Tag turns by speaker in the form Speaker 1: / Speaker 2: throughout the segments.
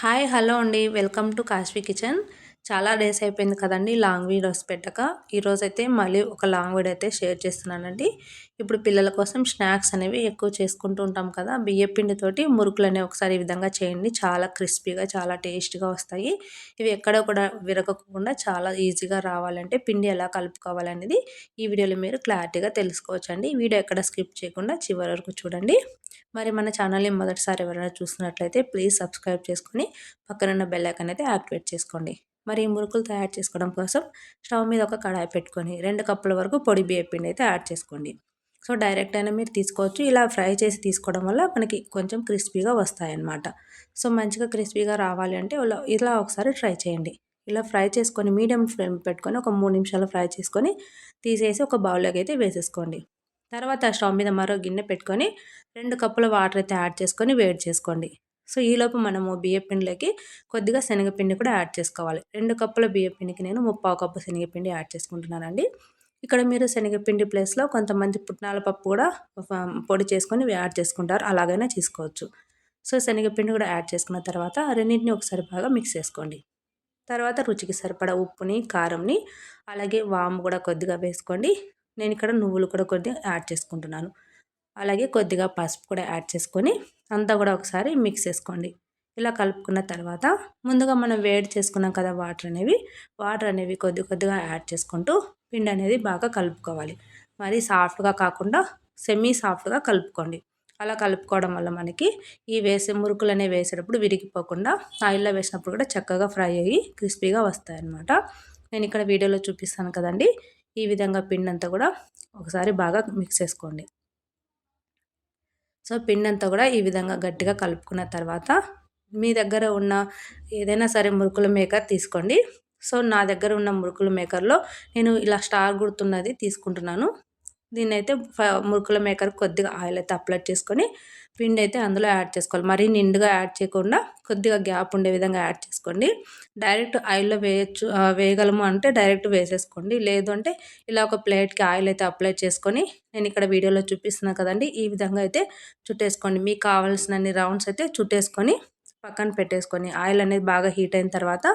Speaker 1: Hi hello అండి. Welcome to Kashvi kitchen. చాలా days అయిపోయింది కదండి లాంగ్ వీడియోస్ పెట్టక. ఈరోజైతే మళ్ళీ ఒక లాంగ్ వీడియో అయితే షేర్ చేస్తున్నానండి. ఇప్పుడు పిల్లల కోసం స్నాక్స్ అనేవి ఎక్కువ చేసుకుంటూ ఉంటాం కదా. బియ్య పిండితోటి మురుకులు అనేవి ఒకసారి ఈ విధంగా చేయండి. చాలా క్రిస్పీగా చాలా టేస్ట్గా వస్తాయి. ఇవి ఎక్కడ కూడా విరగకుండా చాలా ఈజీగా రావాలంటే పిండి ఎలా కలుపుకోవాలనేది ఈ వీడియోలో మీరు క్లారిటీగా తెలుసుకోవచ్చు అండి వీడియో ఎక్కడ స్కిప్ చేయకుండా చివరి వరకు చూడండి. మరి మన ఛానల్ని మొదటిసారి ఎవరైనా చూసినట్లయితే ప్లీజ్ సబ్స్క్రైబ్ చేసుకొని పక్కనున్న బెల్ ఐకాన్ అయితే యాక్టివేట్ చేసుకోండి. మరి ఈ మురుకులు తయారు చేసుకోవడం కోసం స్టవ్ మీద ఒక కడాయి పెట్టుకొని రెండు కప్పుల వరకు పొడి బియ్య పిండి అయితే యాడ్ చేసుకోండి. సో డైరెక్ట్ అయినా మీరు తీసుకోవచ్చు. ఇలా ఫ్రై చేసి తీసుకోవడం వల్ల మనకి కొంచెం క్రిస్పీగా వస్తాయన్నమాట. సో మంచిగా క్రిస్పీగా రావాలి అంటే ఇలా ఒకసారి ట్రై చేయండి. ఇలా ఫ్రై చేసుకొని మీడియం ఫ్లేమ్ పెట్టుకొని ఒక మూడు నిమిషాలు ఫ్రై చేసుకొని తీసేసి ఒక బౌల్లోకి అయితే వేసేసుకోండి. తర్వాత స్టవ్ మీద మరో గిన్నె పెట్టుకొని రెండు కప్పుల వాటర్ అయితే యాడ్ చేసుకొని వేడి చేసుకోండి. సో ఈలోపు మనము బియ్యపిండిలోకి కొద్దిగా శనగపిండి కూడా యాడ్ చేసుకోవాలి. రెండు కప్పుల బియ్యపిండికి నేను ముప్పావు కప్పు శనగపిండి యాడ్ చేసుకుంటున్నానండి. ఇక్కడ మీరు శనగపిండి ప్లేస్లో కొంతమంది పుట్నాల పప్పు కూడా పొడి చేసుకొని యాడ్ చేసుకుంటారు. అలాగైనా చేసుకోవచ్చు. సో శనగపిండి కూడా యాడ్ చేసుకున్న తర్వాత రెండింటిని ఒకసారి బాగా మిక్స్ చేసుకోండి. తర్వాత రుచికి సరిపడా ఉప్పుని కారంని అలాగే వాము కూడా కొద్దిగా వేసుకోండి. నేను ఇక్కడ నువ్వులు కూడా కొద్దిగా యాడ్ చేసుకుంటున్నాను. అలాగే కొద్దిగా పసుపు కూడా యాడ్ చేసుకొని అంతా కూడా ఒకసారి మిక్స్ చేసుకోండి. ఇలా కలుపుకున్న తర్వాత ముందుగా మనం వేడి చేసుకున్నాం కదా వాటర్ అనేవి. వాటర్ అనేవి కొద్ది కొద్దిగా యాడ్ చేసుకుంటూ పిండి అనేది బాగా కలుపుకోవాలి. మరి సాఫ్ట్గా కాకుండా సెమీ సాఫ్ట్గా కలుపుకోండి. అలా కలుపుకోవడం వల్ల మనకి ఈ వేసే మురుకులు అనేవి వేసేటప్పుడు విరిగిపోకుండా ఆయిల్లో వేసినప్పుడు కూడా చక్కగా ఫ్రై అయ్యి క్రిస్పీగా వస్తాయి అన్నమాట నేను ఇక్కడ వీడియోలో చూపిస్తాను కదండి. ఈ విధంగా పిండి అంతా కూడా ఒకసారి బాగా మిక్స్ చేసుకోండి. సో పిండి అంతా కూడా ఈ విధంగా గట్టిగా కలుపుకున్న తర్వాత మీ దగ్గర ఉన్న ఏదైనా సరే మురుకుల మేకర్ తీసుకోండి. సో నా దగ్గర ఉన్న మురుకుల మేకర్లో నేను ఇలా స్టార్ గుర్తున్నది తీసుకుంటున్నాను. దీన్ని అయితే మురుకుల మేకర్ కొద్దిగా ఆయిల్ అయితే అప్లై చేసుకొని పిండి అయితే అందులో యాడ్ చేసుకోవాలి. మరీ నిండుగా యాడ్ చేయకుండా కొద్దిగా గ్యాప్ ఉండే విధంగా యాడ్ చేసుకోండి. డైరెక్ట్ ఆయిల్లో వేయచ్చు వేయగలము అంటే డైరెక్ట్ వేసేసుకోండి. లేదు అంటే ఇలా ఒక ప్లేట్కి ఆయిల్ అయితే అప్లై చేసుకొని నేను ఇక్కడ వీడియోలో చూపిస్తున్నాను కదండి ఈ విధంగా అయితే చుట్టేసుకోండి. మీకు కావాల్సినన్ని రౌండ్స్ అయితే చుట్టేసుకొని పక్కన పెట్టేసుకొని ఆయిల్ అనేది బాగా హీట్ అయిన తర్వాత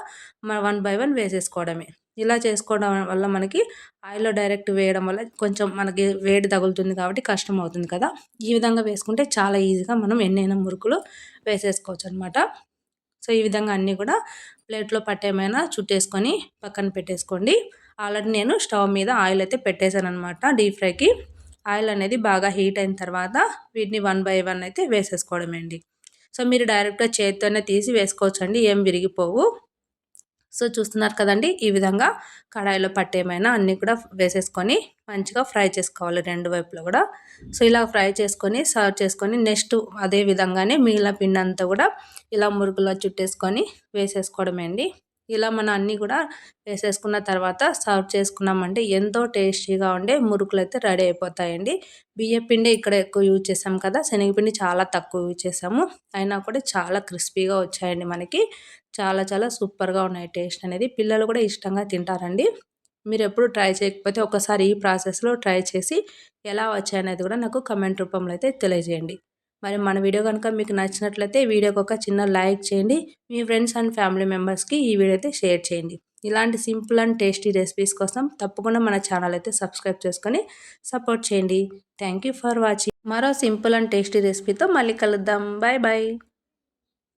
Speaker 1: మన వన్ బై వన్ వేసేసుకోవడమే. ఇలా చేసుకోవడం వల్ల మనకి ఆయిల్లో డైరెక్ట్ వేయడం వల్ల కొంచెం మనకి వేడి తగులుతుంది కాబట్టి కష్టం అవుతుంది కదా. ఈ విధంగా వేసుకుంటే చాలా ఈజీగా మనం ఎన్నైనా మురుకులు వేసేసుకోవచ్చు అనమాట సో ఈ విధంగా అన్నీ కూడా ప్లేట్లో పట్టేమైనా చుట్టేసుకొని పక్కన పెట్టేసుకోండి. ఆల్రెడీ నేను స్టవ్ మీద ఆయిల్ అయితే పెట్టేశాను అనమాట డీప్ ఫ్రైకి. ఆయిల్ అనేది బాగా హీట్ అయిన తర్వాత వీటిని వన్ బై వన్ అయితే వేసేసుకోవడమే అండి సో మీరు డైరెక్ట్గా చేతితోనే తీసి వేసుకోవచ్చండి. ఏం విరిగిపోవు. సో చూస్తున్నారు కదండి ఈ విధంగా కడాయిలో పట్టేమైనా అన్నీ కూడా వేసేసుకొని మంచిగా ఫ్రై చేసుకోవాలి రెండు వైపులో కూడా. సో ఇలా ఫ్రై చేసుకొని సర్వ్ చేసుకొని నెక్స్ట్ అదే విధంగానే మిగిలిన పిండి అంతా కూడా ఇలా మురుగులో చుట్టేసుకొని వేసేసుకోవడమే అండి ఇలా మనం అన్నీ కూడా వేసేసుకున్న తర్వాత సర్వ్ చేసుకున్నామంటే ఎంతో టేస్టీగా ఉండే మురుకులు అయితే రెడీ అయిపోతాయండి. బియ్య పిండి ఇక్కడ ఎక్కువ యూజ్ చేసాం కదా శనగపిండి చాలా తక్కువ యూజ్ చేసాము. అయినా కూడా చాలా క్రిస్పీగా వచ్చాయండి మనకి. చాలా చాలా సూపర్గా ఉన్నాయి టేస్ట్ అనేది. పిల్లలు కూడా ఇష్టంగా తింటారండి. మీరు ఎప్పుడు ట్రై చేయకపోతే ఒకసారి ఈ ప్రాసెస్లో ట్రై చేసి ఎలా వచ్చాయనేది కూడా నాకు కమెంట్ రూపంలో అయితే తెలియజేయండి. మరి మన వీడియో కనుక మీకు నచ్చినట్లయితే వీడియోకి ఒక చిన్న లైక్ చేయండి. మీ ఫ్రెండ్స్ అండ్ ఫ్యామిలీ మెంబర్స్కి ఈ వీడియో అయితే షేర్ చేయండి. ఇలాంటి సింపుల్ అండ్ టేస్టీ రెసిపీస్ కోసం తప్పకుండా మన ఛానల్ అయితే సబ్స్క్రైబ్ చేసుకొని సపోర్ట్ చేయండి. Thank for watching. మరో సింపుల్ అండ్ టేస్టీ రెసిపీతో మళ్ళీ కలుద్దాం. Bye bye